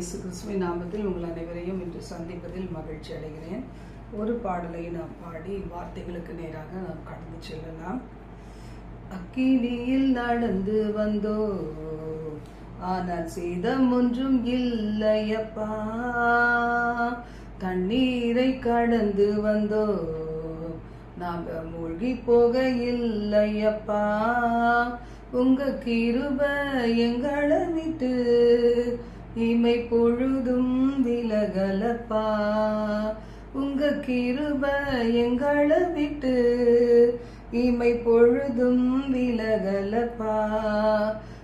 இயேசு கிறிஸ்துவின் நாமத்தில் உங்கள் அனைவரையும் இன்று சந்திப்பதில் மகிழ்ச்சி அடைகிறேன். ஒரு பாடலை நாம் பாடி வார்த்தைகளுக்கு நேராக நாம் கடந்து செல்லலாம். அக்கினியில் நடந்து வந்தோ ஆனால் சேதம் ஒன்றும் இல்லையப்பா. தண்ணீரை கடந்து வந்தோ நாங்க மூழ்கி போக இல்லையப்பா. உங்க கிருப எங்களை விட்டு இமை பொழுதும் விலகலப்பா. உங்க கிருப எங்களை விட்டு இமை பொழுதும் விலகலப்பா.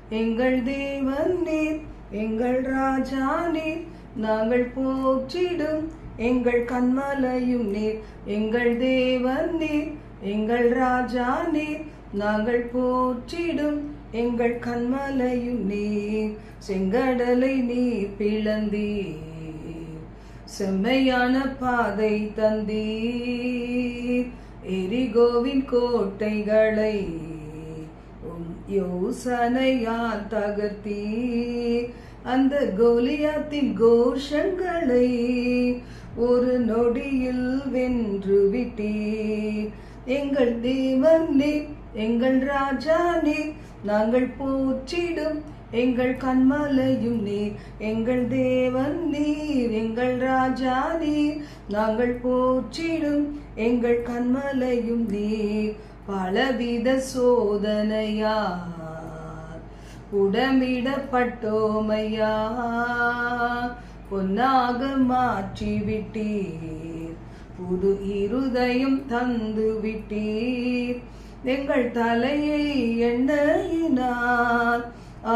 எங்கள் தேவன் நீர் எங்கள் ராஜா நீர் நாங்கள் போற்றிடும் எங்கள் கண்மலையும் நீர். எங்கள் தேவன் நீர் எங்கள் ராஜா நீர் நாங்கள் போற்றிடும் எங்கள் கண்மலையும் நீர் செங்கடலை நீர் பிளந்தீர் செம்மையான பாதை தந்தீர். எரிகோவின் கோட்டைகளை உம் யோசனையால் தகர்த்தீர். அந்த கோலியாத்தின் கோஷங்களை ஒரு நொடியில் வென்று விட்டீர். எங்கள் தேவன் நீ எங்கள் ராஜா நீ நாங்கள் போற்றிடும் எங்கள் கண்மலையும் நீர் எங்கள் தேவன் நீர் எங்கள் ராஜா நீர். நாங்கள் போற்றிடும் எங்கள் கண்மலையும் நீர் பலவித சோதனையார் உடமிடப்பட்டோமையா பொன்னாக மாற்றிவிட்டீர். புது இருதயம் தந்து விட்டீர் எங்கள் தலையை எண்ணெயினால்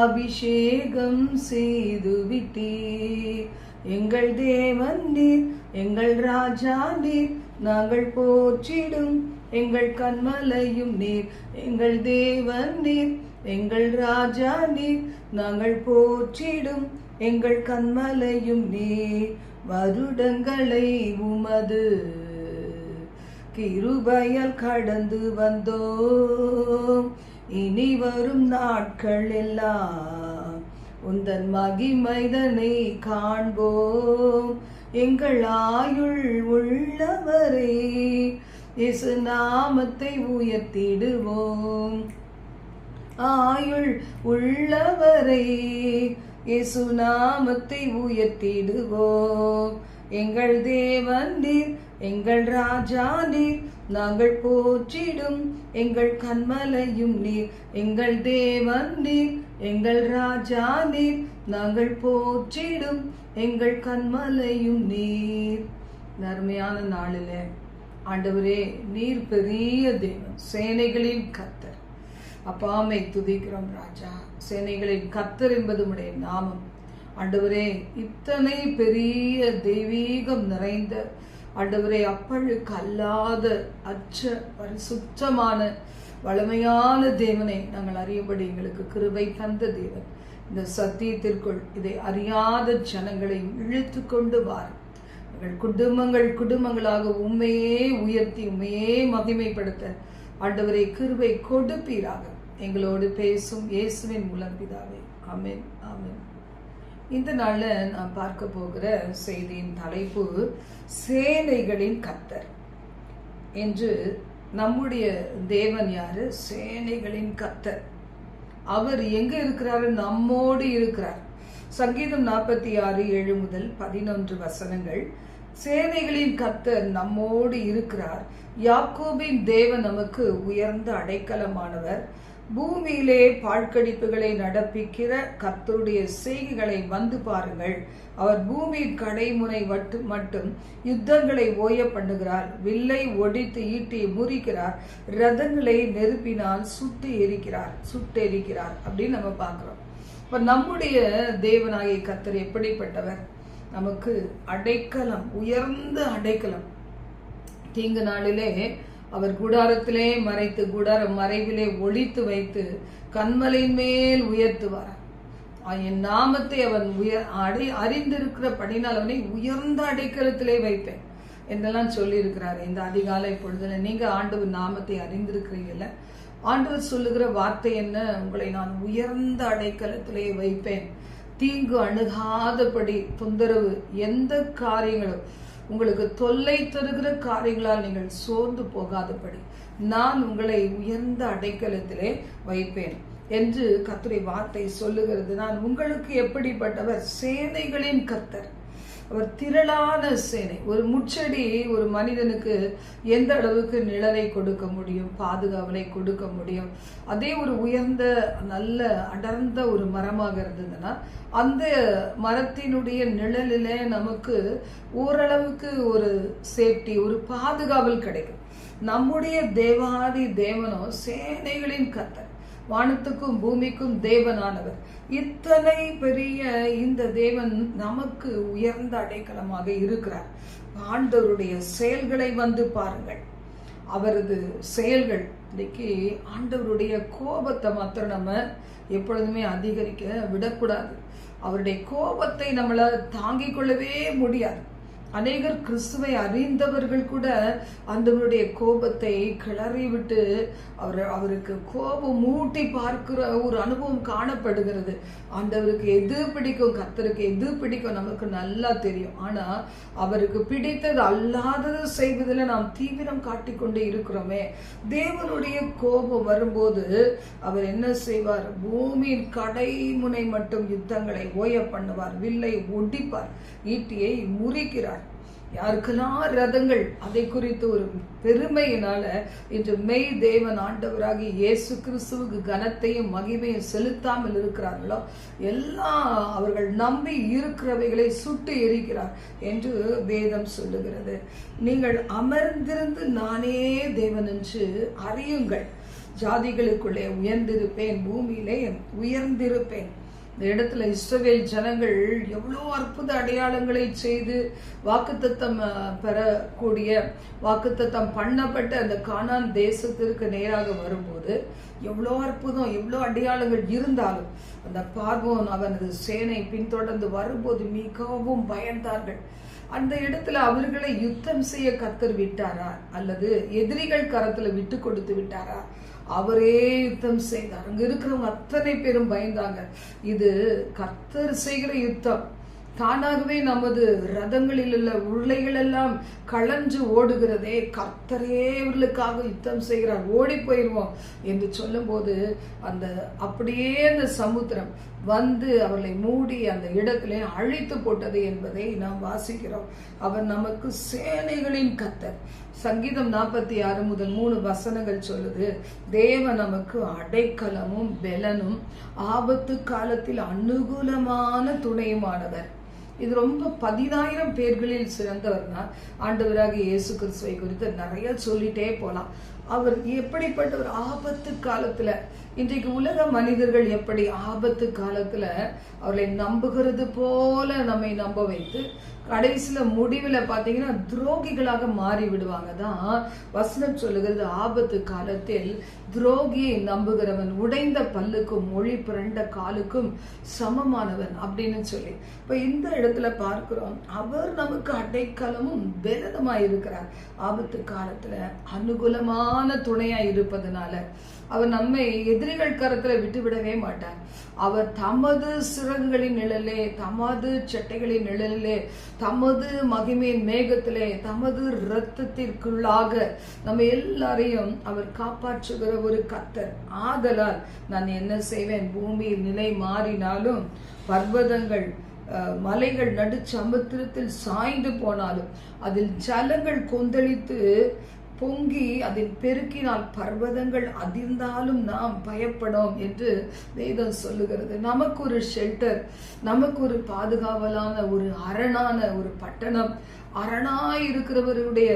அபிஷேகம் செய்து விட்டீர். எங்கள் தேவன் நீர் எங்கள் ராஜா நீர் நாங்கள் போற்றிடும் எங்கள் கண்மலையும் நீர். எங்கள் தேவன் நீர் எங்கள் ராஜா நீர் நாங்கள் போற்றிடும் எங்கள் கண்மலையும் நீர். வருடங்களை உமது கிருபையல் கடந்து வந்தோம். இனி வரும் நாட்கள் எல்லாம் உந்தன் மகிமைதனை காண்போம். எங்கள் ஆயுள் உள்ளவரே இசு நாமத்தை உயர்த்திடுவோம். ஆயுள் உள்ளவரே இசு நாமத்தை உயர்த்திடுவோம். எங்கள் தேவன் நீர் எங்கள் ராஜா நீர் நாங்கள் போற்றிடும். எங்கள் கண்மலையும் நீர். எங்கள் தேவன் நீர். எங்கள் ராஜா நீர். நாங்கள் போற்றிடும். எங்கள் கண்மலையும் நீர். நர்மையான நாளில் ஆண்டவரே நீர் பெரிய தேவன். சேனைகளின் கத்தர் அப்பாமை துதிக்கிறோம் ராஜா. சேனைகளின் கத்தர் என்பது உடைய நாமம். ஆண்டவரே இத்தனை பெரிய தெய்வீகம் நிறைந்த ஆண்டவரே அப்பழுக்கு அல்லாத அச்ச பரிசுத்தமான வளமையான தேவனை நாங்கள் அறியும்படி எங்களுக்கு கிருபை தந்த தேவன். இந்த சத்தியத்திற்குள் இதை அறியாத ஜனங்களை இழுத்து கொண்டு வார். எங்கள் குடும்பங்கள் குடும்பங்களாக உண்மையே உயர்த்தி உண்மையே மகிமைப்படுத்த ஆண்டவரை கிருபை கொடுப்பீராக. எங்களோடு பேசும் இயேசுவின் மூலம் பிதாவே. அமேன் அமேன் இந்த நாளில் நான் பார்க்க போகிற செய்தியின் தலைப்பு சேனைகளின் கத்தர். என்று நம்முடைய தேவன் யாரு? சேனைகளின் கத்தர். அவர் எங்க இருக்கிறாரு? நம்மோடு இருக்கிறார். சங்கீதம் நாற்பத்தி ஆறு ஏழு முதல் பதினொன்று வசனங்கள். சேனைகளின் கத்தர் நம்மோடு இருக்கிறார். யாக்கோபின் தேவன் நமக்கு உயர்ந்த அடைக்கலமானவர். பூமியிலே பாழ்கடிப்புகளை நடப்பிக்கிற கத்தருடைய செய்கைகளை வந்து பாருங்கள். அவர் பூமியின் கடைமுனை மட்டும் மட்டும் யுத்தங்களை ஓய பண்ணுகிறார். வில்லை ஒடித்து ஈட்டி முறிக்கிறார். ரதங்களை நெருப்பினால் சுட்டு எரிக்கிறார். சுட்டு எரிக்கிறார் அப்படின்னு நம்ம பார்க்குறோம். இப்போ நம்முடைய தேவனாகிய கத்தர் எப்படிப்பட்டவர்? நமக்கு அடைக்கலம் உயர்ந்த அடைக்கலம். தீங்கு நாளிலே அவர் கூடாரத்திலே மறைத்து கூடார மறைவிலே ஒழித்து வைத்து கண்மலையின் மேல் உயர்த்துவார். என் நாமத்தை அவன் உயர் அடை அறிந்திருக்கிற படினால் அவனை உயர்ந்த அடைக்கலத்திலே வைப்பேன் என்றெல்லாம் சொல்லியிருக்கிறார். இந்த அதிகாலை பொழுதுல நீங்க ஆண்டவர் நாமத்தை அறிந்திருக்கிறீங்கல்ல ஆண்டவர் சொல்லுகிற வார்த்தை என்ன? உங்களை நான் உயர்ந்த அடைக்கலத்திலே வைப்பேன். தீங்கு அணுகாதபடி தொந்தரவு எந்த காரியங்களும் உங்களுக்கு தொல்லை தருகிற காரியங்களால் நீங்கள் சோர்ந்து போகாதபடி நான் உங்களை உயர்ந்த அடைக்கலத்திலே வைப்பேன் என்று கத்துரை வார்த்தை சொல்லுகிறது. நான் உங்களுக்கு எப்படிப்பட்டவர்? சேனைகளின் கத்தர் அவர் திரளான சேனை. ஒரு முச்செடி ஒரு மனிதனுக்கு எந்த அளவுக்கு நிழலை கொடுக்க முடியும் பாதுகாவலை கொடுக்க முடியும்? அதே ஒரு உயர்ந்த நல்ல அடர்ந்த ஒரு மரமாக இருந்ததுன்னா அந்த மரத்தினுடைய நிழலில் நமக்கு ஓரளவுக்கு ஒரு சேஃப்டி ஒரு பாதுகாவல் கிடைக்கும். நம்முடைய தேவாதி தேவனோ சேனைகளின் கத்தர் வானத்துக்கும் பூமிக்கும் தேவனானவர். இத்தனை பெரிய இந்த தேவன் நமக்கு உயர்ந்த அடைக்கலமாக இருக்கிறார். ஆண்டவருடைய செயல்களை வந்து பாருங்கள். அவரது செயல்கள் இன்னைக்கு ஆண்டவருடைய கோபத்தை மாத்திரம் நம்ம எப்பொழுதுமே அதிகரிக்க விடக்கூடாது. அவருடைய கோபத்தை நம்மளால் தாங்கிக் கொள்ளவே முடியாது. அநேகர் கிறிஸ்துவை அறிந்தவர்கள் கூட அந்தவருடைய கோபத்தை கிளறி விட்டு அவர் அவருக்கு கோபம் மூட்டி பார்க்கிற ஒரு அனுபவம் காணப்படுகிறது. ஆண்டவருக்கு எது பிடிக்கும் கத்தருக்கு எது பிடிக்கும் நமக்கு நல்லா தெரியும். ஆனா அவருக்கு பிடித்தது அல்லாதது செய்வதில் நாம் தீவிரம் காட்டிக்கொண்டே இருக்கிறோமே. தேவனுடைய கோபம் வரும்போது அவர் என்ன செய்வார்? பூமியின் கடைமுனை மட்டும் யுத்தங்களை ஓய பண்ணுவார் வில்லை ஒடிப்பார் ஈட்டியை முறிக்கிறார். யாருக்கெல்லாம் ரதங்கள்? அதை குறித்து ஒரு பெருமையினால இன்று மெய் தேவன் ஆண்டவராகி இயேசு கிறிஸ்துவுக்கு கனத்தையும் மகிமையும் செலுத்தாமல் இருக்கிறார்களோ? எல்லாம் அவர்கள் நம்பி இருக்கிறவைகளை சுட்டு எரிக்கிறார் என்று வேதம் சொல்லுகிறது. நீங்கள் அமர்ந்திருந்து நானே தேவன் என்று அறியுங்கள். ஜாதிகளுக்குள்ளே உயர்ந்திருப்பேன் பூமியிலே உயர்ந்திருப்பேன். இந்த இடத்துல இஸ்ரவேல் ஜனங்கள் எவ்வளோ அற்புத அடையாளங்களை செய்து வாக்குத்தத்தம் பெறக்கூடிய வாக்குத்தத்தம் பண்ணப்பட்ட அந்த கானான் தேசத்திற்கு நேராக வரும்போது எவ்வளோ அற்புதம் எவ்வளோ அடையாளங்கள் இருந்தாலும் அந்த பார்வோன் அவனது சேனை பின்தொடர்ந்து வரும்போது மிகவும் பயந்தார்கள். அந்த இடத்துல அவர்களை யுத்தம் செய்ய கத்தர் விட்டாரா? அல்லது எதிரிகள் கரத்துல விட்டு கொடுத்து விட்டாரா? அவரே யுத்தம் செய்தார். அங்க இருக்கிறவங்க அத்தனை பேரும் பயந்தாங்க. இது கர்த்தர் செய்கிற யுத்தம். தானாகவே நமது ரதங்களில் உள்ள உருளைகள் எல்லாம் களைஞ்சு ஓடுகிறதே. கர்த்தரே இவர்களுக்காக யுத்தம் செய்கிறார். ஓடி போயிடுவோம் என்று சொல்லும்போது அந்த அப்படியே அந்த சமுத்திரம் வந்து அவர்களை மூடி அந்த இடத்திலே அழித்து போட்டது என்பதை நாம் வாசிக்கிறோம். அவர் நமக்கு சேனைகளின் கத்தர். சங்கீதம் நாற்பத்தி ஆறு முதல் மூணு வசனங்கள் சொல்லுது தேவ நமக்கு அடைக்கலமும் பெலனும் ஆபத்து காலத்தில் அனுகூலமான துணையுமானவர். இது ரொம்ப பதினாயிரம் பேர்களில் சிறந்தவர்னா ஆண்டவராக இயேசு கிறிஸ்துவை குறித்து நிறைய சொல்லிட்டே போலாம். அவர் எப்படிப்பட்ட ஒரு ஆபத்து காலத்துல. இன்றைக்கு உலக மனிதர்கள் எப்படி ஆபத்து காலத்துல? அவர்களை நம்புகிறது போல நம்மை நம்ப வைத்து கடைசியில் முடிவில் பார்த்தீங்கன்னா துரோகிகளாக மாறி விடுவாங்க. தான் வசனம் சொல்லுகிறது ஆபத்து காலத்தில் துரோகியை நம்புகிறவன் உடைந்த பல்லுக்கும் மொழி புரண்ட காலுக்கும் சமமானவன் அப்படின்னு சொல்லி. இப்போ இந்த இடத்துல பார்க்கிறோம் அவர் நமக்கு அடைக்கலமும் பெலனுமா இருக்கிறார். ஆபத்து காலத்தில் அனுகூலமான துணையாக இருப்பதனால. அவர் நம்மை எதிரிகள் கரத்துல விட்டுவிடவே மாட்டார். அவர் தமது சிறகுகளின் நிழலே தமது சட்டைகளின் நிழலிலே தமது மகிமையின் மேகத்திலே தமது இரத்தத்திற்குள்ளாக நம்ம எல்லாரையும் அவர் காப்பாற்றுகிற ஒரு கத்தர். ஆதலால் நான் என்ன செய்வேன்? பூமியில் நிலை மாறினாலும் பர்வதங்கள் மலைகள் நடு சமுத்திரத்தில் சாய்ந்து போனாலும் அதில் ஜலங்கள் கொந்தளித்து பொங்கி அதில் பெருக்கினால் பர்வதங்கள் அதிர்ந்தாலும் நாம் பயப்படும் என்று வேதம் சொல்லுகிறது. நமக்கு ஒரு ஷெல்டர் நமக்கு ஒரு பாதுகாவலான ஒரு அரணான ஒரு பட்டணம் அரணாய் இருக்கிறவருடைய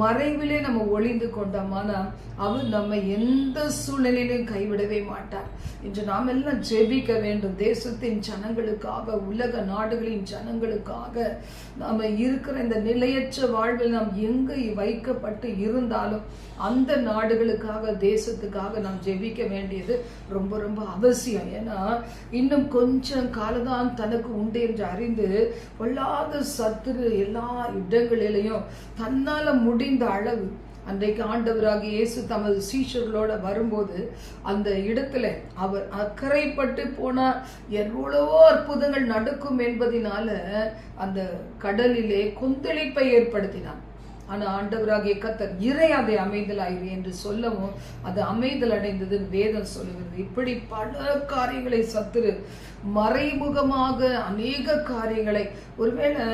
மறைவிலே நம்ம ஒளிந்து கொண்டோமானா அவர் நம்ம எந்த சூழ்நிலையிலும் கைவிடவே மாட்டார். இன்று நாம் எல்லாம் ஜெபிக்க வேண்டும். தேசத்தின் ஜனங்களுக்காக உலக நாடுகளின் ஜனங்களுக்காக நாம இருக்கிற இந்த நிலையற்ற வாழ்வில் நாம் எங்க வைக்கப்பட்டு இருந்தாலும் அந்த நாடுகளுக்காக தேசத்துக்காக நாம் ஜெபிக்க வேண்டியது ரொம்ப ரொம்ப அவசியம். ஏன்னா இன்னும் கொஞ்சம் காலதான் தனக்கு உண்டு என்று அறிந்து கொள்ளாத சத்துரு எல்லா இடங்களிலையும் தன்னால முடிந்த அளவு அன்றைக்கு ஆண்டவராக இயேசு தமது சீஷர்களோட வரும்போது அந்த இடத்துல அவர் அக்கறைப்பட்டு போனா எவ்வளவோ அற்புதங்கள் நடக்கும் என்பதினால அந்த கடலிலே கொந்தளிப்பை ஏற்படுத்தினான் ஆனால் ஆண்டவராகிய கத்தர் அதை அமைதலாயிரு என்று சொல்லவும் அது அமைதல் அடைந்தது வேதம் சொல்லுகிறது. இப்படி பல காரியங்களை சத்துரு மறைமுகமாக அநேக காரியங்களை. ஒருவேளை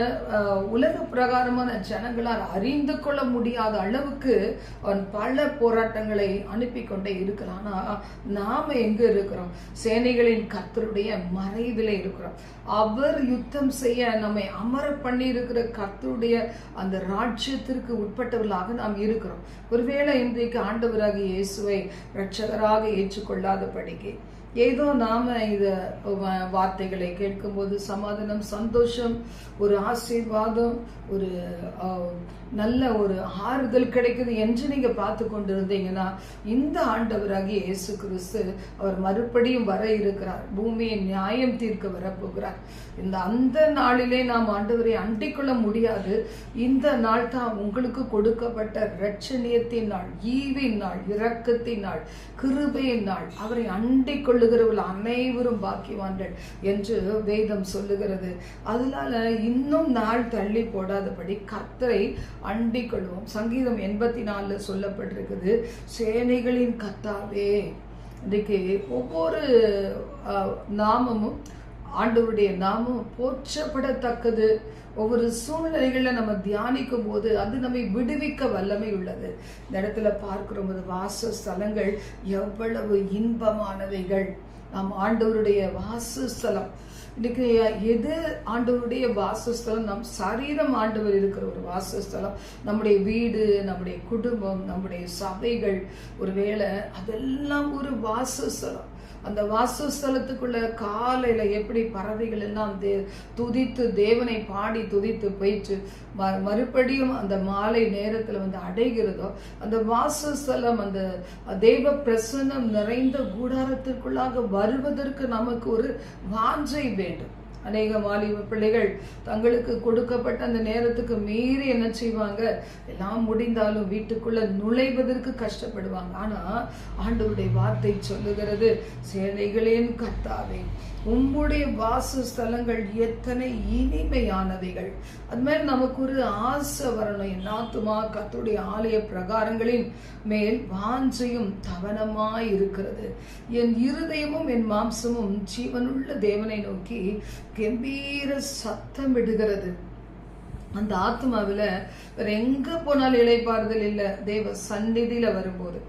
உலக பிரகாரமான ஜனங்களால் அறிந்து கொள்ள முடியாத அளவுக்கு அவன் பல போராட்டங்களை அனுப்பி கொண்டே இருக்கலாம் நாம எங்க இருக்கிறோம்? சேனைகளின் கத்தருடைய மறைவில் இருக்கிறோம். அவர் யுத்தம் செய்ய நம்மை அமர பண்ணி இருக்கிற கத்தருடைய அந்த ராஜ்யத்திற்கு உட்பட்டவர்களாக நாம் இருக்கிறோம். ஒருவேளை இன்றைக்கு ஆண்டவராக இயேசுவை இரட்சகராக ஏற்றுக்கொள்ளாதபடிக்கு ஏதோ நாம இத வ- வார்த்தைகளை கேட்கும்போது சமாதானம் சந்தோஷம் ஒரு ஆசீர்வாதம் ஒரு நல்ல ஒரு ஆறுதல் கிடைக்குது என்று நீங்க பார்த்து கொண்டிருந்தீங்கன்னா இந்த ஆண்டவராகிய இயேசு கிறிஸ்து அவர் மறுபடியும் வர இருக்கிறார். பூமியை நியாயம் தீர்க்க வரப்போகிறார் இந்த அந்த நாளிலே நாம் ஆண்டவரை அண்டிக்கொள்ள முடியாது. இந்த நாள் தான் உங்களுக்கு கொடுக்கப்பட்ட ரட்சணியத்தின் நாள் ஈவின் நாள் இரக்கத்தின் நாள் கிருபையின் நாள். அவரை அண்டிக்கொள்ள கொள்ளுகிறவர்கள் அனைவரும் பாக்கியவான்கள் என்று வேதம் சொல்லுகிறது. அதனால இன்னும் நாள் தள்ளி போடாதபடி கர்த்தரை அண்டிக் கொள்வோம். சங்கீதம் எண்பத்தி நாலுல சொல்லப்பட்டிருக்குது சேனைகளின் கர்த்தாவே. இன்றைக்கு ஒவ்வொரு நாமமும் ஆண்டவருடைய நாமம் போற்றப்படத்தக்கது. ஒவ்வொரு சூழ்நிலைகளில் நம்ம தியானிக்கும் போது அது நம்மை விடுவிக்க வல்லமை உள்ளது. இந்த இடத்துல பார்க்கிறோம் போது வாசஸ்தலங்கள் எவ்வளவு இன்பமானவைகள். நாம் ஆண்டவருடைய வாசஸ்தலம். இன்னைக்கு எது ஆண்டவருடைய வாசஸ்தலம்? நம் சரீரம் ஆண்டவர் இருக்கிற ஒரு வாசஸ்தலம். நம்முடைய வீடு நம்முடைய குடும்பம் நம்முடைய சபைகள். ஒருவேளை அதெல்லாம் ஒரு வாசஸ்தலம். அந்த வாசஸ்தலத்துக்குள்ள காலையில எப்படி பறவைகள் எல்லாம் தே துதித்து தேவனை பாடி துதித்து போயிட்டு ம- மறுபடியும் அந்த மாலை நேரத்துல வந்து அடைகிறதோ அந்த வாசஸ்தலம் அந்த தேவ பிரசன்னம் நிறைந்த கூடாரத்திற்குள்ளாக வருவதற்கு நமக்கு ஒரு வாஞ்சை வேண்டும். அநேக வாலிப பிள்ளைகள் தங்களுக்கு கொடுக்கப்பட்ட அந்த நேரத்துக்கு மீறி என்ன செய்வாங்க? எல்லாம் முடிந்தாலும் வீட்டுக்குள்ள நுழைவதற்கு கஷ்டப்படுவாங்க. ஆனா ஆண்டவருடைய வார்த்தை சொல்லுகிறது சேனைகளின் கர்த்தாவே உம்முடைய வாசஸ்தலங்கள் எத்தனை இனிமையானவைகள். அது மாதிரி நமக்கு ஒரு ஆசை வரணும். என் ஆத்துமா கத்துடைய ஆலய பிரகாரங்களின் மேல் வாஞ்சையும் தவனமாய் இருக்கிறது. என் இருதயமும் என் மாம்சமும் ஜீவனுள்ள தேவனை நோக்கி கம்பீர சத்தமிடுகிறது அந்த ஆத்மாவில் வேற எங்க போனாலும் இளைப்பாறுதல் இல்லை. தேவ சந்நிதியில வரும்போது.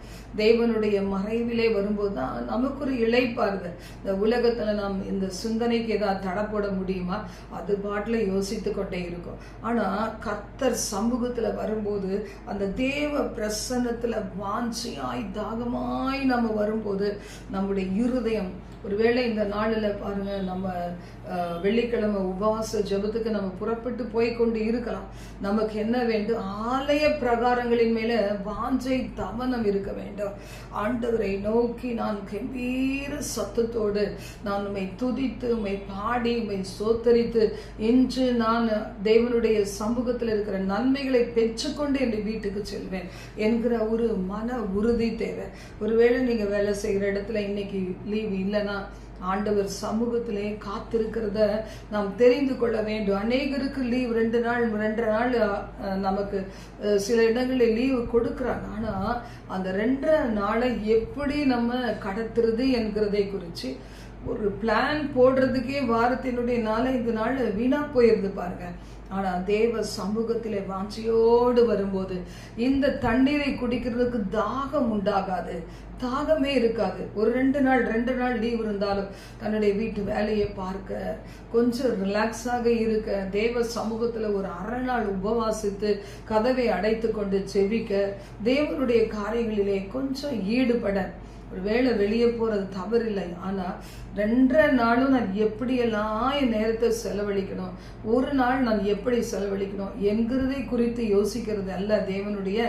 தேவனுடைய மறைவிலே வரும்போது தான் நமக்கு ஒரு இளைப்பாறுதல் இந்த உலகத்துல நாம் இந்த சிந்தனைக்கு ஏதாவது தடை போட முடியுமா? அது பாட்டில் யோசித்து கொண்டே இருக்கும். ஆனா கத்தர் சமூகத்துல வரும்போது அந்த தேவ பிரசன்னத்துல வாஞ்சியாய் தாகமாய் நம்ம வரும்போது நம்முடைய இருதயம் ஒருவேளை இந்த நாளில் பாருங்க நம்ம வெள்ளிக்கிழமை உபவாச ஜெபத்துக்கு நம்ம புறப்பட்டு போய் கொண்டு இருக்கலாம். நமக்கு என்ன வேண்டும்? ஆலய பிரகாரங்களின் மேல வாஞ்சை தமனம் இருக்க வேண்டும். ஆண்டவரை நோக்கி நான் கம்பீர சத்தத்தோடு நான் உண்மை துதித்து உண்மை பாடி உண்மை சோத்தரித்து இன்று நான் தேவனுடைய சமூகத்தில் இருக்கிற நன்மைகளை பெற்றுக்கொண்டு என் வீட்டுக்கு செல்வேன் என்கிற ஒரு மன உறுதி தேவை. ஒருவேளை நீங்க வேலை செய்கிற இடத்துல இன்னைக்கு லீவ் இல்லைன்னா ஆண்டவர் சமூகத்திலே காத்திருக்கிறத நாம் தெரிந்து கொள்ள வேண்டும். அநேகருக்கு லீவ் ரெண்டு நாள் ரெண்டரை நாள் நமக்கு சில இடங்களில் லீவு கொடுக்குறாங்க. ஆனா அந்த ரெண்டரை நாளை எப்படி நம்ம கடத்துறது என்கிறதை குறித்து ஒரு பிளான் போடுறதுக்கே வாரத்தினுடைய நாலஞ்சு நாள் வீணா போயிருந்து பாருங்க. ஆனா தேவ சமூகத்திலே வாஞ்சியோடு வரும்போது இந்த தண்ணீரை குடிக்கிறதுக்கு தாகம் உண்டாகாது. தாகமே இருக்காது. ஒரு ரெண்டு நாள் ரெண்டு நாள் லீவ் இருந்தாலும் தன்னுடைய வீட்டு வேலையை பார்க்க கொஞ்சம் ரிலாக்ஸாக இருக்க தேவ சமூகத்துல ஒரு அரை நாள் உபவாசித்து கதவை அடைத்து கொண்டு செவிக்க தேவனுடைய காரியங்களிலே கொஞ்சம் ஈடுபட. ஒரு வேளை வெளியே போறது தவறில்லை. ஆனா ரெண்டரை நாளும் நான் எப்படியெல்லாம் என் நேரத்தை செலவழிக்கணும்? ஒரு நாள் நான் எப்படி செலவழிக்கணும்? என்கிறதை குறித்து யோசிக்கிறது அல்ல தேவனுடைய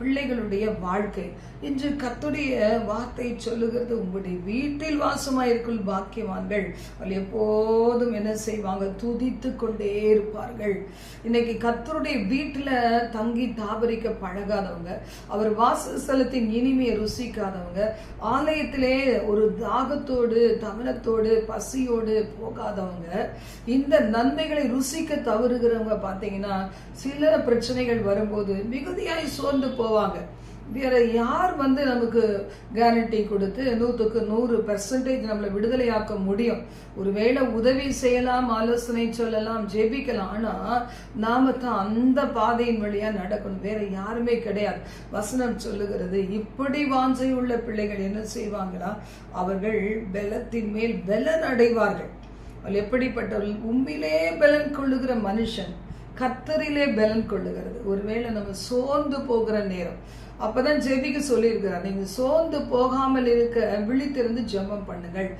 பிள்ளைகளுடைய வாழ்க்கை. இன்று கத்துடைய வார்த்தை சொல்லுகிறது உங்களுடைய வீட்டில் வாசமாயிருக்கும் பாக்கியவான்கள் அவள் எப்போதும் என்ன செய்வாங்க? துதித்து கொண்டே இருப்பார்கள். இன்னைக்கு கத்தருடைய வீட்டில் தங்கி தாபரிக்க பழகாதவங்க அவர் வாசஸ்தலத்தின் இனிமையை ருசிக்காதவங்க ஆலயத்திலே ஒரு தாகத்தோடு தமனத்தோடு பசியோடு போகாதவங்க இந்த நன்மைகளை ருசிக்க தவறுகிறவங்க பார்த்தீங்கன்னா சில பிரச்சனைகள் வரும்போது மிகுதியாய் சோர்ந்து போவாங்க. வேற யார் வந்து நமக்கு கேரண்டி கொடுத்து நூற்றுக்கு நூறு பெர்சன்டேஜ் நம்மளை விடுதலையாக்க முடியும்? ஒருவேளை உதவி செய்யலாம் ஆலோசனை சொல்லலாம் ஜெபிக்கலாம். ஆனா நாம தான் அந்த பாதையின் வழியா நடக்கணும். வேற யாருமே கிடையாது. வசனம் சொல்லுகிறது இப்படி வாஞ்சை உள்ள பிள்ளைகள் என்ன செய்வாங்களா? அவர்கள் பலத்தின் மேல் பலன் அடைவார்கள். அவள் எப்படிப்பட்டவர்கள் உண்மையிலே பலன் கொள்ளுகிற மனுஷன் கத்தரிலே பலன் கொள்ளுகிறது. ஒருவேளை நம்ம சோர்ந்து போகிற நேரம் அப்பதான் ஜெபிக்க சொல்லியிருக்கிறார். நீங்க சோர்ந்து போகாமல் இருக்க விழித்திருந்து ஜெபம் பண்ணுங்கள்.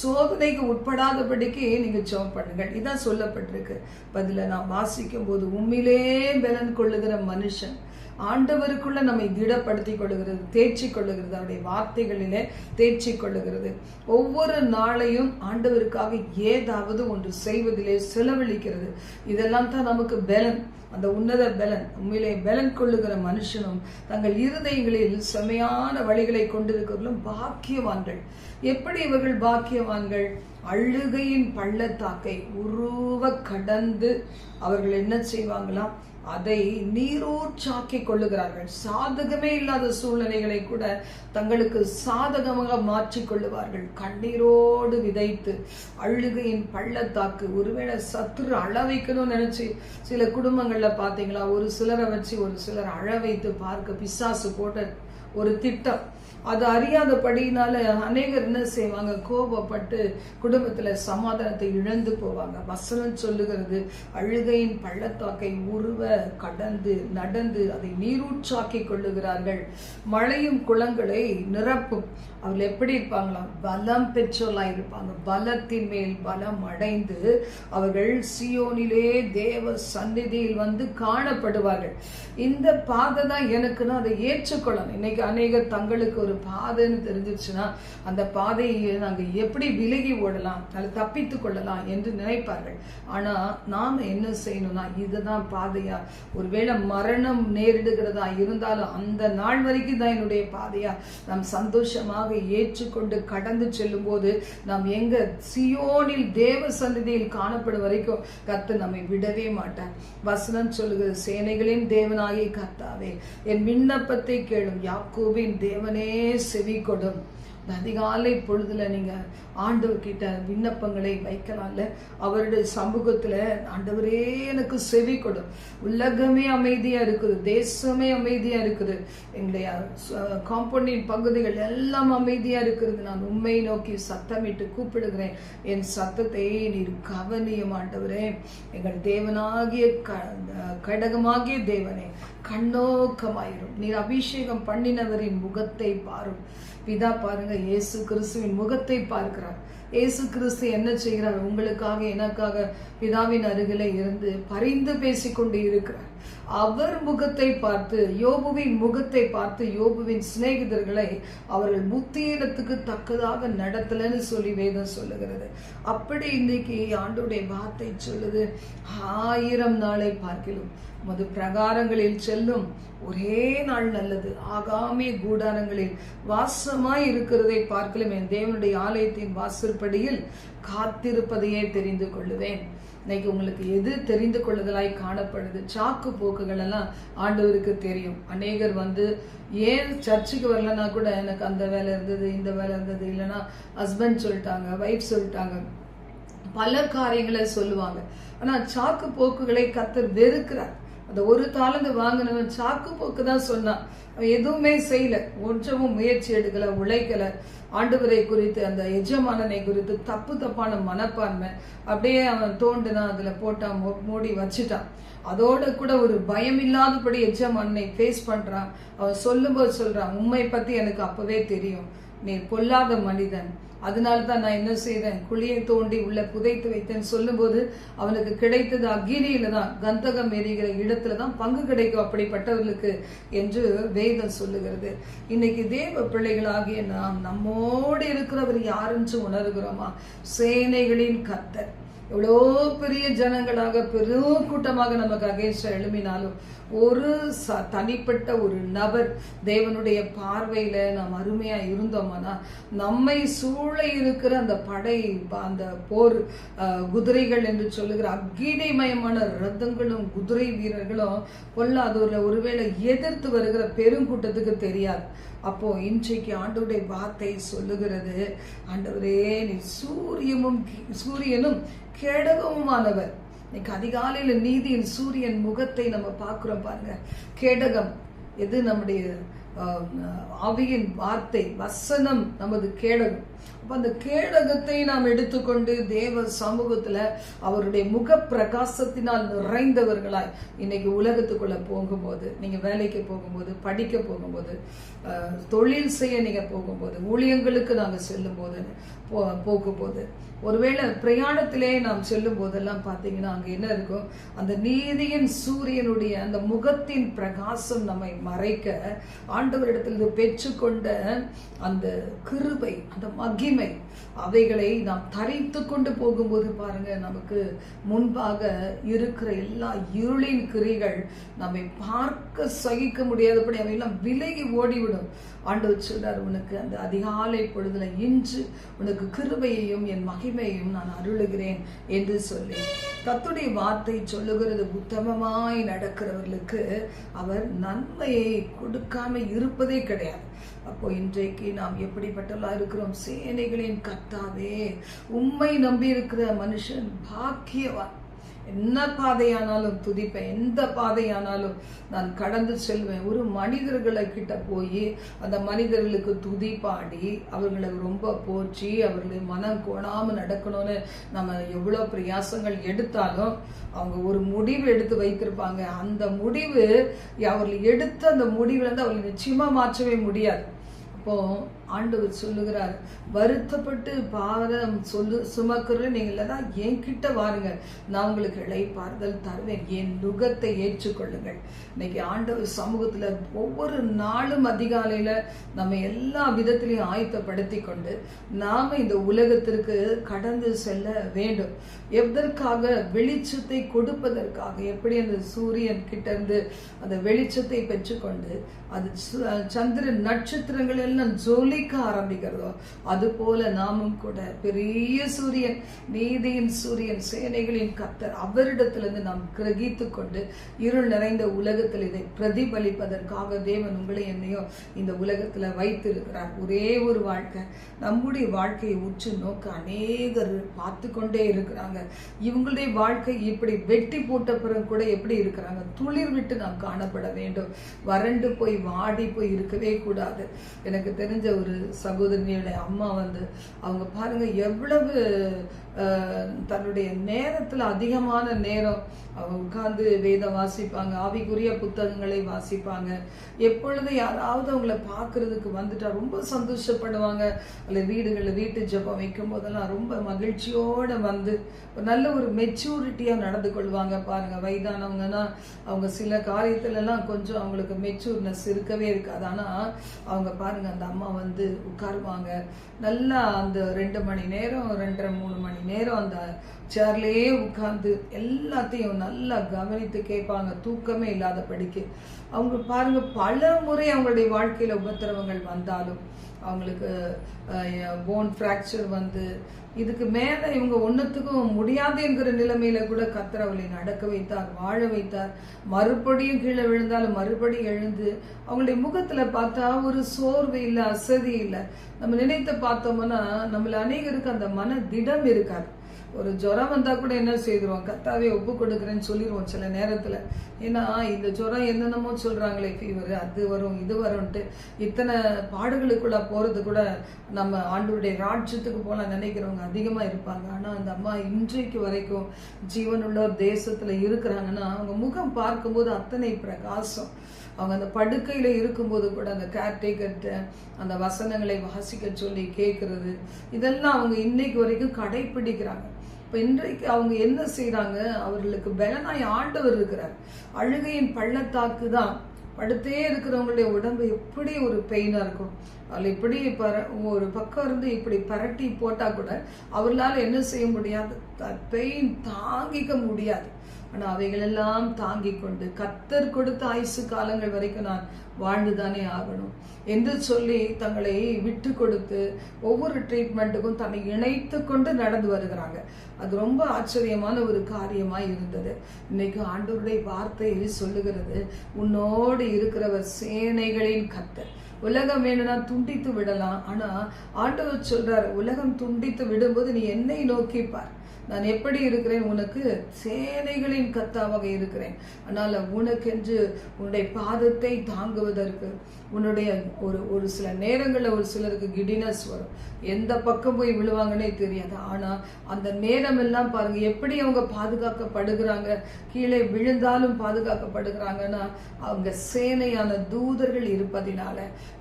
சோதனைக்கு உட்படாதபடிக்கு நீங்க ஜெபம் பண்ணுங்கள். இதான் சொல்லப்பட்டிருக்கு. பதில நான் வாசிக்கும் போது உண்மையிலே பலன் கொள்ளுகிற மனுஷன். ஆண்டவருக்குள்ள நம்மை திடப்படுத்தி கொள்ளுகிறது தேர்ச்சி கொள்ளுகிறது அவருடைய வார்த்தைகளிலே தேர்ச்சி கொள்ளுகிறது ஒவ்வொரு நாளையும் ஆண்டவருக்காக ஏதாவது ஒன்று செய்வதிலே செலவழிக்கிறது. இதெல்லாம் தான் நமக்கு பலன். அந்த உன்னத பலன் உண்மையிலே பலன் கொள்ளுகிற மனுஷனும் தங்கள் இருதயங்களில் செமையான வழிகளை கொண்டிருக்கிறவர்களும் பாக்கியவான்கள். எப்படி இவர்கள் பாக்கியவான்கள்? அழுகையின் பள்ளத்தாக்கை உருவ கடந்து அவர்கள் என்ன செய்வாங்களாம்? அதை நீரூற்றாக்கி கொள்ளுகிறார்கள் சாதகமே இல்லாத சூழ்நிலைகளை கூட தங்களுக்கு சாதகமாக மாற்றிக் கொள்ளுவார்கள் கண்ணீரோடு விதைத்து அழுகையின் பள்ளத்தாக்கு ஒருவேளை சத்துரு அழ வைக்கணும்னு நினைச்சு சில குடும்பங்கள்ல பாத்தீங்களா ஒரு சிலரை வச்சு ஒரு சிலர் அழ வைத்து பார்க்க பிசாசு போட்ட ஒரு திட்டம். அது அறியாதபடியினால அநேகர் என்ன செய்வாங்க? கோபப்பட்டு குடும்பத்தில் சமாதானத்தை இழந்து போவாங்க. வசனம் சொல்லுகிறது அழுகையின் பள்ளத்தாக்கை உருவ கடந்து நடந்து அதை நீரூற்றாக்கி கொள்ளுகிறார்கள். மழையும் குளங்களை நிரப்பும். அவர்கள் எப்படி இருப்பாங்களாம் பலம் பெற்றோலாக இருப்பாங்க. பலத்தின் மேல் பலம் அடைந்து அவர்கள் சியோனிலே தேவ சந்நிதியில் வந்து காணப்படுவார்கள். இந்த பாதை தான் எனக்குன்னா அதை ஏற்றுக்கொள்ளணும். இன்னைக்கு அநேகர் தங்களுக்கு ஒரு பாதைன்னு தெரிஞ்சிருச்சுன்னா அந்த பாதையை நாங்கள் எப்படி விலகி ஓடலாம் அதை தப்பித்து கொள்ளலாம் என்று நினைப்பார்கள். ஆனால் நாம் என்ன செய்யணும்னா இதுதான் பாதையா? ஒருவேளை மரணம் நேரிடுகிறதா இருந்தாலும் அந்த நாள் வரைக்கும் தான் என்னுடைய பாதையா? நாம் சந்தோஷமாக ஏற்றுக்கொண்டு கடந்து செல்லும் போது நாம் எங்க சியோனில் தேவ சந்நிதியில் காணப்படும் வரைக்கும் கத்து நம்மை விடவே மாட்டார். வசனம் சொல்லுகிற சேனைகளின் தேவனாகி கத்தாவே என் விண்ணப்பத்தை கேளும் யாக்கோபின் தேவனே செவி கொடும். இந்த அதிகாலை பொழுதுல நீங்கள் ஆண்டவர்கிட்ட விண்ணப்பங்களை வைக்கலாம்ல. அவருடைய சமூகத்தில் ஆண்டவரே எனக்கு செவி கொடும் உலகமே அமைதியாக இருக்குது தேசமே அமைதியாக இருக்குது. எங்களுடைய காம்பவுண்டின் பகுதிகள் எல்லாம் அமைதியாக இருக்கிறது நான் உண்மை நோக்கி சத்தமிட்டு கூப்பிடுகிறேன். என் சத்தத்தை நீர் கவனியம் ஆண்டவரே. எங்கள் தேவனாகிய க- கடகமாகிய தேவனே கண்ணோக்கமாயிரும். நீர் அபிஷேகம் பண்ணினவரின் முகத்தை பாரும். பிதா பாருங்க இயேசு கிறிஸ்துவின் முகத்தை பார்க்கிறார். இயேசு கிறிஸ்து என்ன செய்கிறார்? உங்களுக்காக எனக்காக பிதாவின் அருகில இருந்து பரிந்து பேசிக்கொண்டு இருக்கிறார். அவர் முகத்தை பார்த்து யோபுவின் முகத்தை பார்த்து யோபுவின் சிநேகிதர்களை அவர்கள் புத்தீனத்துக்கு தக்கதாக நடத்தலன்னு சொல்லி வேதம் சொல்லுகிறது. அப்படி இன்னைக்கு ஆண்டுடைய வார்த்தை சொல்லுது. ஆயிரம் நாளை பார்க்கலாம் மது பிரகாரங்களில் செல்லும் ஒரே நாள் நல்லது. ஆகாமே கூடாரங்களில் வாசமாய் இருக்கிறதை பார்க்கலும் என் தேவனுடைய ஆலயத்தின் வாசற்படியில் காத்திருப்பதையே தெரிந்து கொள்ளுவேன். இன்னைக்கு உங்களுக்கு எது தெரிந்து கொள்ளுதலாய் காணப்படுது? சாக்கு போக்குகள் எல்லாம் ஆண்டவருக்கு தெரியும். அநேகர் வந்து ஏன் சர்ச்சுக்கு வரலன்னா கூட எனக்கு அந்த வேலை இருந்தது இந்த வேலை இருந்தது இல்லைன்னா ஹஸ்பண்ட் சொல்லிட்டாங்க ஒய்ஃப் சொல்லிட்டாங்க. பல காரியங்களை சொல்லுவாங்க. ஆனா சாக்கு போக்குகளை கத்தர் வெறுக்கிறார். அந்த ஒரு தாளந்து வாங்கினவன் சாக்கு போக்கு தான் சொன்னான். எதுவுமே செய்யல. கொஞ்சமும் முயற்சி எடுக்கல உழைக்கல. ஆண்டவரை குறித்து அந்த எஜமானனை குறித்து தப்பு தப்பான மனப்பான்மை அப்படியே அவன் தோண்டுனா அதுல போட்டான் மூடி வச்சுட்டான். அதோட கூட ஒரு பயம் இல்லாதபடி எஜமானனை ஃபேஸ் பண்றான். அவன் சொல்லும்போது சொல்றான் உண்மை பத்தி எனக்கு அப்பவே தெரியும். நீ பொல்லாத மனிதன். அதனால தான் நான் என்ன செய்தேன்? குழியை தோண்டி உள்ள புதைத்து வைத்தேன். சொல்லும்போது அவனுக்கு கிடைத்தது அக்னியில தான். கந்தகம் எரிகிற இடத்துல தான் பங்கு கிடைக்கும் அப்படிப்பட்டவர்களுக்கு என்று வேதம் சொல்லுகிறது. இன்னைக்கு தேவ பிள்ளைகளாகிய நாம் நம்மோடு இருக்கிறவர் யாருன்னு உணர்கிறோமா? சேனைகளின் கத்தர் எவ்வளோ பெரிய ஜனங்களாக பெரும் கூட்டமாக நமக்கு அகேன்ஸ்டா எழுமினாலும் ஒரு ச தனிப்பட்ட ஒரு நபர் தேவனுடைய பார்வையில நாம் அருமையா இருந்தோம்னா நம்மை சூழ இருக்கிற அந்த படை அந்த போர் குதிரைகள் என்று சொல்லுகிற அக்கினிமயமான ரத்தங்களும் குதிரை வீரர்களும் பொல்லாதவர்களை ஒருவேளை எதிர்த்து வருகிற பெருங்கூட்டத்துக்கு தெரியாது. அப்போ இன்றைக்கு ஆண்டவருடைய வார்த்தை சொல்லுகிறது ஆண்டவரே நீ சூரியமும் சூரியனும் கெடகமுமானவர். இன்னைக்கு அதிகாலையில் நீதியின் சூரியன் முகத்தை நம்ம பார்க்குறோம் பாருங்க. கேடகம் எது நம்முடைய ஆவியின் வார்த்தை வசனம் நமது கேடகம். அப்போ அந்த கேடகத்தை நாம் எடுத்துக்கொண்டு தேவ சமூகத்தில் அவருடைய முக பிரகாசத்தினால் நிறைந்தவர்களாய் இன்னைக்கு உலகத்துக்குள்ளே போகும்போது நீங்கள் வேலைக்கு போகும்போது படிக்க போகும்போது தொழில் செய்ய நீங்கள் போகும்போது ஊழியங்களுக்கு நாங்கள் செல்லும்போது போ போகும்போது ஒருவேளை பிரயாணத்திலே நாம் செல்லும் போதெல்லாம் பார்த்தீங்கன்னா அங்கே என்ன இருக்கும்? அந்த நீதியின் சூரியனுடைய அந்த முகத்தின் பிரகாசம் நம்மை மறைக்க ஆண்டவரிடத்திலிருந்து பெற்றுக்கொண்ட அந்த கிருபை அந்த மகிமை by அவைகளை நாம் தரித்து கொண்டு போகும்போது பாருங்க நமக்கு முன்பாக இருக்கிற எல்லா இருளின் கிரிகள் நம்மை பார்க்க சகிக்க முடியாதபடி அவையெல்லாம் விலகி ஓடிவிடும். ஆண்டவர் சொல்றார் உனக்கு அந்த அதிகாலை பொழுதுல இன்று உனக்கு கிருபையையும் என் மகிமையையும் நான் அருளுகிறேன் என்று சொல்லி கத்துடைய வார்த்தை சொல்லுகிறது உத்தமமாய் நடக்கிறவர்களுக்கு அவர் நன்மையை கொடுக்காம இருப்பதே கிடையாது. அப்போ இன்றைக்கு நாம் எப்படிப்பட்டவர்களா இருக்கிறோம்? சேனைகளின் கர்த்தாவே உண்மை நம்பி இருக்கிற மனுஷன் பாக்கியவான். என்ன பாதையானாலும் துதிப்பேன் எந்த பாதையானாலும் நான் கடந்து செல்வேன். ஒரு மனிதர்களை கிட்ட போய் அந்த மனிதர்களுக்கு துதி பாடி அவர்களை ரொம்ப போற்றி அவர்களை மனம் கோணாமல் நடக்கணும்னு நம்ம எவ்வளோ பிரயாசங்கள் எடுத்தாலும் அவங்க ஒரு முடிவு எடுத்து வைத்திருப்பாங்க. அந்த முடிவு அவர்கள் எடுத்த அந்த முடிவுலேருந்து அவர்கள் நிச்சயமாக மாற்றவே முடியாது. அப்போது ஆண்டவர் சொல்லுகிறார். வருத்தப்பட்டு பாரம் சொல்லு சுமக்கிற நீங்கள் தான் என்கிட்ட வாருங்க நான் உங்களுக்கு இளைப்பாறுதல் தருவேன். என் நுகத்தை ஏற்றுக்கொள்ளுங்கள். இன்னைக்கு ஆண்டவர் சமூகத்தில் ஒவ்வொரு நாளும் அதிகாலையில் நம்ம எல்லா விதத்திலையும் ஆயத்தப்படுத்தி கொண்டு நாம இந்த உலகத்திற்கு கடந்து செல்ல வேண்டும். எதற்காக? வெளிச்சத்தை கொடுப்பதற்காக. எப்படி அந்த சூரியன் கிட்ட இருந்து அந்த வெளிச்சத்தை பெற்றுக்கொண்டு அது சு- சந்திரன் நட்சத்திரங்கள் எல்லாம் உதிக்க ஆரம்பிக்கிறதோ அது போல நாமும் கூட பெரிய சூரியன் நீதியின் சூரியன் சேனைகளின் கத்தர் அவரிடத்திலிருந்து நாம் கிரகித்து கொண்டு இருள் நிறைந்த உலகத்தில் இதை பிரதிபலிப்பதற்காக தேவன் உங்களை என்னையோ இந்த உலகத்துல வைத்திருக்கிறார். ஒரே ஒரு வாழ்க்கை. நம்முடைய வாழ்க்கையை உற்று நோக்க அநேகர் பார்த்து கொண்டே இருக்கிறாங்க. இவங்களுடைய வாழ்க்கை இப்படி வெட்டி போட்ட பிறகு கூட எப்படி இருக்கிறாங்க? துளிர் விட்டு நாம் காணப்பட வேண்டும். வறண்டு போய் வாடி போய் இருக்கவே கூடாது. எனக்கு தெரிஞ்ச ஒரு சகோதரியோட அம்மா வந்து அவங்க பாருங்க எவ்வளவு தன்னுடைய நேரத்துல அதிகமான நேரம் அவங்க உட்கார்ந்து வேதம் வாசிப்பாங்க ஆவிக்குரிய புத்தகங்களை வாசிப்பாங்க. எப்பொழுது யாராவது அவங்கள பார்க்கறதுக்கு வந்துட்டா ரொம்ப சந்தோஷப்படுவாங்க. அல்ல வீடுகளில் வீட்டு ஜெபம் வைக்கும் போதெல்லாம் ரொம்ப மகிழ்ச்சியோட வந்து ஒரு நல்ல ஒரு மெச்சூரிட்டியா நடந்து கொள்வாங்க. பாருங்க வயதானவங்கன்னா அவங்க சில காரியத்துலலாம் கொஞ்சம் அவங்களுக்கு மெச்சூர்னஸ் இருக்கவே இருக்காது. ஆனா அவங்க பாருங்க அந்த அம்மா வந்து உட்காருவாங்க. நல்லா அந்த ரெண்டு மணி நேரம் ரெண்டரை மூணு மணி நேரம் அந்த சேர்லயே உட்கார்ந்து எல்லாத்தையும் நல்லா கவனித்து கேட்பாங்க. தூக்கமே இல்லாத படிக்கு. அவங்க பாருங்க பல முறை அவங்களுடைய வாழ்க்கையில உபத்திரவங்கள் வந்தாலும் அவங்களுக்கு போன் ஃப்ராக்சர் வந்து இதுக்கு மேல இவங்க ஒன்றுத்துக்கும் முடியாது என்கிற நிலைமையில கூட கத்தர் அவளை நடக்க வைத்தார் வாழ வைத்தார். மறுபடியும் கீழே விழுந்தாலும் மறுபடியும் எழுந்து அவங்களுடைய முகத்துல பார்த்தா ஒரு சோர்வு இல்லை அசதி இல்லை. நம்ம நினைத்து பார்த்தோம்னா நம்மள அநேகருக்கு அந்த மன திடம் இருக்காது. ஒரு ஜுரம் வந்தா கூட என்ன செய்திருவோம்? கத்தாவே ஒப்பு கொடுக்குறேன்னு சொல்லிடுவோம் சில நேரத்துல. ஏன்னா இந்த ஜுரம் என்னென்னமோ சொல்றாங்களே ஃபீவர் அது வரும் இது வரும்ட்டு இத்தனை பாடுகளுக்குள்ள போறது கூட நம்ம ஆண்டுடைய ராஜ்யத்துக்கு போல நினைக்கிறவங்க அதிகமா இருப்பாங்க. ஆனா அந்த அம்மா இன்றைக்கு வரைக்கும் ஜீவனுள்ள ஒரு தேசத்துல இருக்கிறாங்கன்னா அவங்க முகம் பார்க்கும்போது அத்தனை பிரகாசம். அவங்க அந்த படுக்கையில இருக்கும்போது கூட அந்த கேர்டேக்கர்கிட்ட அந்த வசனங்களை வாசிக்க சொல்லி கேட்கறது இதெல்லாம் அவங்க இன்னைக்கு வரைக்கும் கடைபிடிக்கிறாங்க. இப்போ இன்றைக்கு அவங்க என்ன செய்கிறாங்க அவர்களுக்கு பலனாய் ஆண்டவர் இருக்கிறார். அழுகையின் பள்ளத்தாக்கு தான் படுத்தே இருக்கிறவங்களுடைய உடம்பு எப்படி ஒரு பெயினாக இருக்கும்? அதில் இப்படி பர ஒரு பக்கம் இருந்து இப்படி பரட்டி போட்டால் கூட அவர்களால் என்ன செய்ய முடியாது? பெயின் தாங்கிக்க முடியாது. ஆனால் அவைகளெல்லாம் தாங்கிக் கொண்டு கத்தர் கொடுத்த ஆயுசு காலங்கள் வரைக்கும் நான் வாழ்ந்துதானே ஆகணும் என்று சொல்லி தங்களை விட்டு கொடுத்து ஒவ்வொரு ட்ரீட்மெண்ட்டுக்கும் தன்னை இணைத்து கொண்டு நடந்து வருகிறாங்க. அது ரொம்ப ஆச்சரியமான ஒரு காரியமாக இருந்தது. இன்னைக்கு ஆண்டவருடைய வார்த்தையை சொல்லுகிறது உன்னோடு இருக்கிறவர் சேனைகளின் கத்தர். உலகம் வேணும்னா துண்டித்து விடலாம். ஆனால் ஆண்டவர் சொல்றார் உலகம் துண்டித்து விடும்போது நீ என்னை நோக்கிப்பார் நான் எப்படி இருக்கிறேன்? உனக்கு சேனைகளின் கத்தாவாக இருக்கிறேன். அதனால உனக்கென்று உன்னுடைய பாதத்தை தாங்குவதற்கு உன்னுடைய ஒரு ஒரு சில நேரங்களில் ஒரு சிலருக்கு கிடினஸ் வரும். எந்த பக்கம் போய் விழுவாங்கன்னே தெரியாது. ஆனால் அந்த நேரம் எல்லாம் பாருங்க எப்படி அவங்க பாதுகாக்கப்படுகிறாங்க? கீழே விழுந்தாலும் பாதுகாக்கப்படுகிறாங்கன்னா அவங்க சேனையான தூதர்கள் இருப்பதினால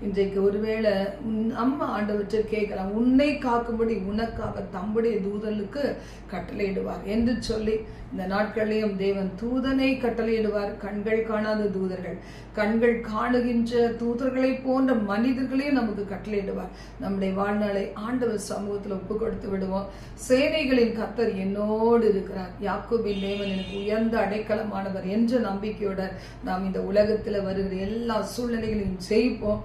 இன்றைக்கு ஒருவேளை நம்ம ஆண்டவற்றை கேட்கலாம். உன்னை காக்கும்படி உனக்காக தம்முடைய தூதலுக்கு கட்டளையிடுவார் என்று சொல்லி இந்த நாட்களையும் தேவன் தூதனை கட்டளையிடுவார். கண்கள் காணாத தூதர்கள் கண்கள் காணுகின்ற தூதர்களை போன்ற மனிதர்களையும் நமக்கு கட்டளையிடுவார். நம்முடைய வாழ்நாளை ஆண்டவர் சமூகத்தில் ஒப்பு கொடுத்து விடுவோம். சேனைகளின் கத்தர் என்னோடு இருக்கிறார். யாக்கோபின் தேவன் எனக்கு உயர்ந்த அடைக்கலமானவர் என்ற நம்பிக்கையோட நாம் இந்த உலகத்தில் வருகிற எல்லா சூழ்நிலைகளையும் ஜெயிப்போம்.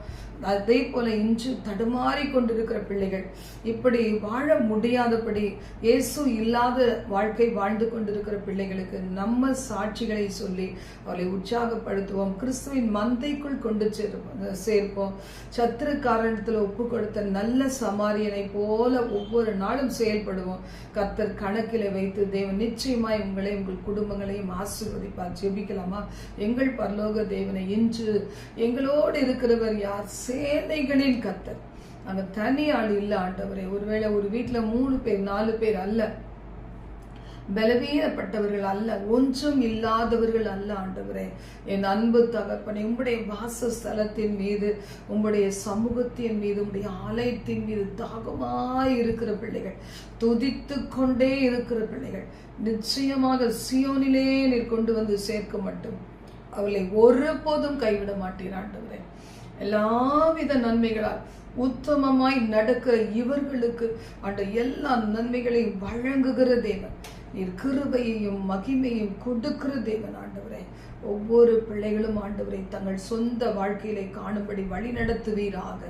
அதே போல இன்று தடுமாறி கொண்டிருக்கிற பிள்ளைகள் இப்படி வாழ முடியாதபடி இயேசு இல்லாத வாழ்க்கை வாழ்ந்து கொண்டிருக்கிற பிள்ளைகளுக்கு நம்ம சாட்சிகளை சொல்லி அவளை உற்சாகப்படுத்துவோம். கிறிஸ்துவின் மந்தைக்குள் கொண்டு சேர்ப்போம் சேர்ப்போம். சத்துரு காரணத்தில் ஒப்பு கொடுத்த நல்ல சமாரியனை போல ஒவ்வொரு நாளும் செயல்படுவோம். கர்த்தர் கணக்கில் வைத்து தேவன் நிச்சயமாய் உங்களை உங்கள் குடும்பங்களையும் ஆசீர்வதிப்பார். ஜெபிக்கலாமா? எங்கள் பரலோக தேவனை இன்று எங்களோடு இருக்கிறவர் யார்? சேனைகளின் கத்தர். அங்க தனி ஆள் இல்ல ஆண்டவரே. ஒருவேளை ஒரு வீட்டுல மூணு பேர் நாலு பேர் அல்ல. பலவீனப்பட்டவர்கள் அல்ல. ஒன்றும் இல்லாதவர்கள் அல்ல ஆண்டவரே. என் அன்பு தகப்பனை உம்முடைய வாசஸ்தலத்தின் மீது உம்முடைய சமூகத்தின் மீது உம்முடைய ஆலயத்தின் மீது தாகமாய் இருக்கிற பிள்ளைகள் துதித்து கொண்டே இருக்கிற பிள்ளைகள் நிச்சயமாக சியோனிலே நீர் கொண்டு வந்து சேர்க்க மட்டும். அவளை ஒருபோதும் கைவிட மாட்டேன் ஆண்டவரே. எல்லாவித நன்மைகளால் உத்தமமாய் நடக்க இவர்களுக்கு அந்த எல்லா நன்மைகளையும் வழங்குகிற தேவன். நீர் கிருபையையும் மகிமையும் கொடுக்கிற தேவன் ஆண்டவரே. ஒவ்வொரு பிள்ளைகளும் ஆண்டவரை தங்கள் சொந்த வாழ்க்கையிலே காணும்படி வழி நடத்துவீராக.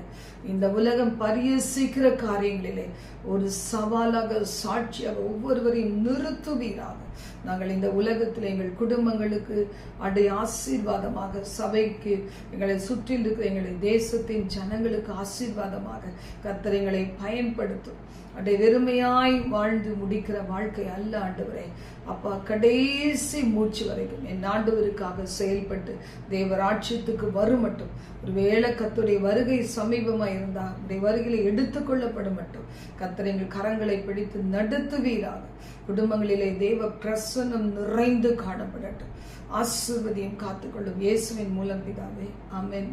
இந்த உலகம் பரியசிக்கிற காரியங்களிலே ஒரு சவாலாக சாட்சியாக ஒவ்வொருவரையும் நிறுத்துவீராக. நாங்கள் இந்த உலகத்தில் எங்கள் குடும்பங்களுக்கு அடைய ஆசீர்வாதமாக சபைக்கு எங்களை சுற்றில் இருக்கிற எங்களை தேசத்தின் ஜனங்களுக்கு ஆசீர்வாதமாக கர்த்தர் எங்களை பயன்படுத்தும். அடைய வெறுமையாய் வாழ்ந்து முடிக்கிற வாழ்க்கை அல்ல ஆண்டவரே. அப்பா கடைசி மூச்சு வரைக்கும் என் ஆண்டவருக்காக செயல்பட்டு தேவராட்சியத்துக்கு வரும் மட்டும். ஒரு வேளை கத்துடைய வருகை சமீபமாக இருந்தால் உடைய வருகையில் எடுத்துக்கொள்ளப்படும் மட்டும். கத்தர் எங்கள் கரங்களை பிடித்து நடத்துவீராக. குடும்பங்களிலே தேவ பிரசன்னம் நிறைந்து காணப்படட்டும். ஆசிர்வதியும் காத்துக்கொள்ளும் இயேசுவின் மூலம் பிதாவே. அமேன்